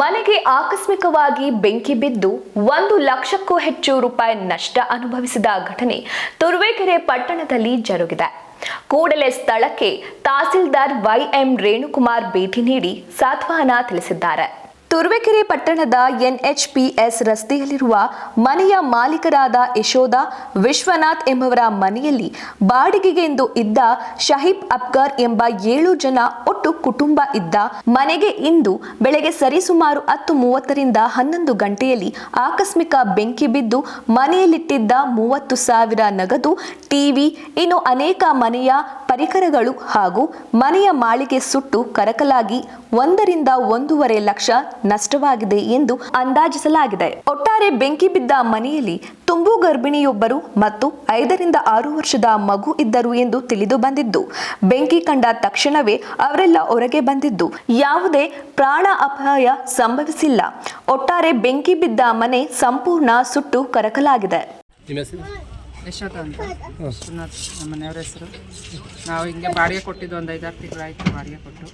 ಮನೆಗೆ ಆಕಸ್ಮಿಕವಾಗಿ ಬೆಂಕಿ ಬಿದ್ದು ಒಂದು ಲಕ್ಷಕ್ಕೂ ಹೆಚ್ಚು ರೂಪಾಯಿ ನಷ್ಟ ಅನುಭವಿಸಿದ ಘಟನೆ ತುರುವೇಕೆರೆ ಪಟ್ಟಣದಲ್ಲಿ ಜರುಗಿದೆ. ಕೂಡಲೇ ಸ್ಥಳಕ್ಕೆ ತಹಸೀಲ್ದಾರ್ ವೈಎಂ ರೇಣುಕುಮಾರ್ ಭೇಟಿ ನೀಡಿ ಸಾಂತ್ವನ ತಿಳಿಸಿದ್ದಾರೆ. ತುರುವೇಕೆರೆ ಪಟ್ಟಣದ ಎನ್ಎಚ್ಪಿಎಸ್ ರಸ್ತೆಯಲ್ಲಿರುವ ಮನೆಯ ಮಾಲೀಕರಾದ ಯಶೋಧ, ವಿಶ್ವನಾಥ್ ಎಂಬವರ ಮನೆಯಲ್ಲಿ ಬಾಡಿಗೆಗೆಂದು ಇದ್ದ ಶಹೀಬ್ ಅಬ್ಗರ್ ಎಂಬ ಏಳು ಜನ ಒಟ್ಟು ಕುಟುಂಬ ಇದ್ದ ಮನೆಗೆ ಇಂದು ಬೆಳಗ್ಗೆ ಸರಿಸುಮಾರು ಹತ್ತು ಮೂವತ್ತರಿಂದ ಹನ್ನೊಂದು ಗಂಟೆಯಲ್ಲಿ ಆಕಸ್ಮಿಕ ಬೆಂಕಿ ಬಿದ್ದು ಮನೆಯಲ್ಲಿಟ್ಟಿದ್ದ ಮೂವತ್ತು ಸಾವಿರ ನಗದು ಟಿವಿ, ಇನ್ನು ಅನೇಕ ಮನೆಯ ಪರಿಕರಗಳು ಹಾಗೂ ಮನೆಯ ಮಾಳಿಗೆ ಸುಟ್ಟು ಕರಕಲಾಗಿ ಒಂದರಿಂದ ಒಂದೂವರೆ ಲಕ್ಷ ನಷ್ಟವಾಗಿದೆ ಎಂದು ಅಂದಾಜಿಸಲಾಗಿದೆ. ಒಟ್ಟಾರೆ ಬೆಂಕಿ ಬಿದ್ದ ಮನೆಯಲ್ಲಿ ತುಂಬು ಗರ್ಭಿಣಿಯೊಬ್ಬರು ಮತ್ತು ಐದರಿಂದ ಆರು ವರ್ಷದ ಮಗು ಇದ್ದರು ಎಂದು ತಿಳಿದು ಬಂದಿದ್ದು, ಬೆಂಕಿ ಕಂಡ ತಕ್ಷಣವೇ ಅವರೆಲ್ಲ ಹೊರಗೆ ಬಂದಿದ್ದು. ಯಾವುದೇ ಪ್ರಾಣ ಅಪಾಯ ಸಂಭವಿಸಿಲ್ಲ. ಒಟ್ಟಾರೆ ಬೆಂಕಿ ಬಿದ್ದ ಮನೆ ಸಂಪೂರ್ಣ ಸುಟ್ಟು ಕರಕಲಾಗಿದೆ. ಯಶೋಧ ಅಂತ ಶ್ರೀನಾಥ್ ನಮ್ಮ ಮನೆಯವ್ರ ಹೆಸರು. ನಾವು ಹಿಂಗೆ ಬಾಡಿಗೆ ಕೊಟ್ಟಿದ್ದು ಒಂದು ಐದಾರು ತಿಂಗಳಾಯ್ತು ಬಾಡಿಗೆ ಕೊಟ್ಟು.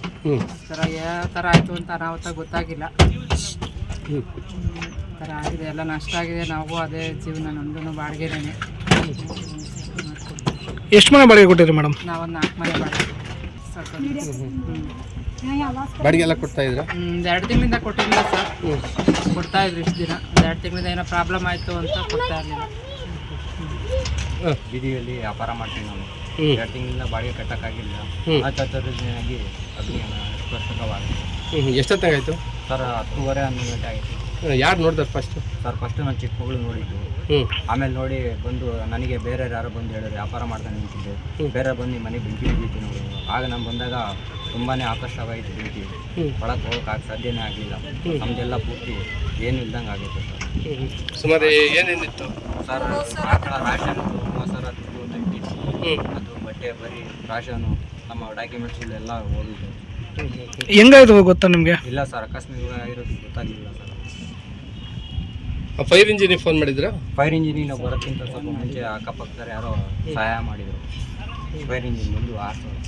ಥರ ಯಾವ ಥರ ಆಯಿತು ಅಂತ ಅನಾಹುತ ಗೊತ್ತಾಗಿಲ್ಲ. ಥರ ಆಗಿದೆ ಎಲ್ಲ ನಷ್ಟ ಆಗಿದೆ. ನಾವು ಅದೇ ಜೀವನ ನಮ್ಮದು ಬಾಡಿಗೆನೇ ಎಷ್ಟು ಮನೆ ಬಾಡಿಗೆ ಕೊಟ್ಟಿದ್ರಿ ಮೇಡಮ್? ನಾವೊಂದು ನಾಲ್ಕು ಮನೆ ಬಾಡಿಗೆ ಬಾಡಿಗೆ ಎಲ್ಲ ಕೊಡ್ತಾ ಇದ್ದೀರಾ? ಒಂದು ಎರಡು ತಿಂಗಳಿಂದ ಕೊಟ್ಟಿರಲಿಲ್ಲ ಸರ್. ಕೊಡ್ತಾ ಇದ್ರು ಇಷ್ಟು ದಿನ. ಎರಡು ತಿಂಗಳಿಂದ ಏನೋ ಪ್ರಾಬ್ಲಮ್ ಆಯಿತು ಅಂತ ಕೊಡ್ತಾ ಇರಲಿಲ್ಲ. ಬೀದಿಯಲ್ಲಿ ವ್ಯಾಪಾರ ಮಾಡ್ತೀನಿ ನಾನು. ಎರಡು ತಿಂಗಳಿಂದ ಬಾಡಿಗೆ ಕಟ್ಟಕ್ಕಾಗಿಲ್ಲ. ಹ್ಮ್. ಹತ್ತತ್ತರವಾಗಿ ಅಗ್ನಿ ಸ್ಪರ್ಶಕವಾಗಿದೆ ಎಷ್ಟೊತ್ತಾಗಾಯ್ತು ಸರ್ ಹತ್ತುವರೆ ಹನ್ನೊಂದು ಗಂಟೆ ಆಗಿತ್ತು ಯಾರು ನೋಡಿದ್ರು ಫಸ್ಟ್ ಸರ್ ಫಸ್ಟ್ ನಾನು ಚಿಕ್ಕ ಮಗಳು ನೋಡಿದ್ದು. ಆಮೇಲೆ ನೋಡಿ ಬಂದು ನನಗೆ ಬೇರೆ ಯಾರು ಬಂದು ಹೇಳಿದ್ರು ವ್ಯಾಪಾರ ಮಾಡ್ತಾನೆ ನಿಂತಿದ್ದೆ. ಬೇರೆ ಬಂದು ನಿಮ್ಮ ಮನೆಗೆ ಬೆಂಕಿ ಬಿದ್ದಿತ್ತು ನೋಡಿ. ಆಗ ನಾನು ಬಂದಾಗ ತುಂಬಾ ಆಕರ್ಷವಾಯಿತು ಬೆಂಕಿ. ಒಳಗೆ ಹೋಗೋಕೆ ಸಾಧ್ಯನೇ ಆಗಲಿಲ್ಲ. ನಮ್ದೆಲ್ಲ ನಮ್ಮದೆಲ್ಲ ಪೂರ್ತಿ ಏನು ಇಲ್ದಂಗೆ ಆಗಿತ್ತು ಸರ್. ಸುಮಾರು ಏನೇನಿತ್ತು? ಸರ್ ರಾಶನ್ ಅದು ಬಟ್ಟೆ ಬರೀ ರಾಶನು ನಮ್ಮ ಡಾಕ್ಯುಮೆಂಟ್ಸ್ ಎಲ್ಲ ಓದಿದ್ದು. ಹೆಂಗಾಯ್ತು ಗೊತ್ತಾ ನಿಮಗೆ? ಇಲ್ಲ ಸರ್ ಅಕಸ್ಮಾತ್ ಆಗಿರೋದು ಗೊತ್ತಾಗಲಿಲ್ಲ ಸರ್. ಫೈರ್ ಇಂಜಿನಿಗೆ ಫೋನ್ ಮಾಡಿದ್ರಾ? ಫೈರ್ ಇಂಜಿನಿಗೆ ನಾವು ಬರೋಕ್ಕಿಂತ ಸ್ವಲ್ಪ ಮುಂಚೆ ಅಕ್ಕಪಕ್ಕದಲ್ಲಿ ಯಾರೋ ಸಹಾಯ ಮಾಡಿದರು. ಫೈರ್ ಇಂಜಿನ್ ಬಂದು ಆರ್ಸೋದು